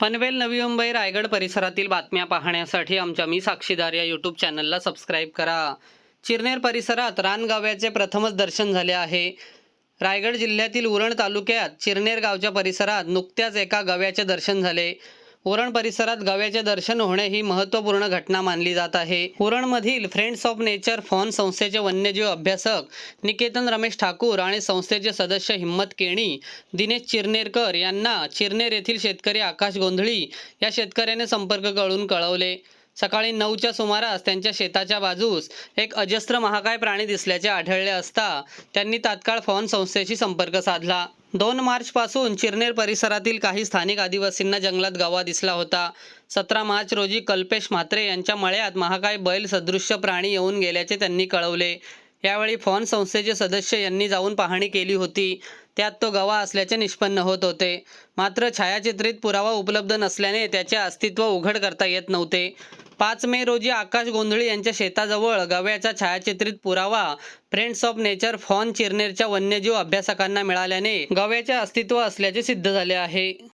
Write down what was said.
पनवेल नवी मुंबई रायगड परिसरातील बातम्या पाहण्यासाठी आमच्या मी साक्षीदार या यूट्यूब चॅनलला सबस्क्राईब करा. चिरनेर परिसरात रानगाव्याचे प्रथमच दर्शन झाले आहे. रायगड जिल्ह्यातील उरण तालुक्यात चिरनेर गावच्या परिसरात नुकत्याच एका गव्याचे दर्शन झाले. उरण परिसरात गव्याचे दर्शन होणे ही महत्त्वपूर्ण घटना मानली जात आहे. उरणमधील फ्रेंड्स ऑफ नेचर फॉन संस्थेचे वन्यजीव अभ्यासक निकेतन रमेश ठाकूर आणि संस्थेचे सदस्य हिम्मत केणी दिनेश चिरनेरकर यांना चिरनेर येथील शेतकरी आकाश गोंधळी या शेतकऱ्याने संपर्क कळून कळवले. सकाळी नऊच्या सुमारास त्यांच्या शेताच्या बाजूस एक अजस्त्र महाकाय प्राणी दिसल्याचे आढळले असता त्यांनी तात्काळ फॉन संस्थेशी संपर्क साधला. दोन मार्चपासून चिरनेर परिसरातील काही स्थानिक आदिवासींना जंगलात गवा दिसला होता. सतरा मार्च रोजी कल्पेश म्हात्रे यांच्या मळ्यात महाकाय बैल सदृश्य प्राणी येऊन गेल्याचे त्यांनी कळवले. यावेळी फॉन संस्थेचे सदस्य यांनी जाऊन पाहणी केली होती. त्यात तो गवा असल्याचे निष्पन्न होत होते. मात्र छायाचित्रित पुरावा उपलब्ध नसल्याने त्याचे अस्तित्व उघड करता येत नव्हते. पाच मे रोजी आकाश गोंधळी यांच्या शेताजवळ गव्याचा छायाचित्रित पुरावा. फ्रेंड्स ऑफ नेचर फॉन चिरनेरच्या वन्यजीव अभ्यासकांना मिळाल्याने गव्याचे अस्तित्व असल्याचे सिद्ध झाले आहे.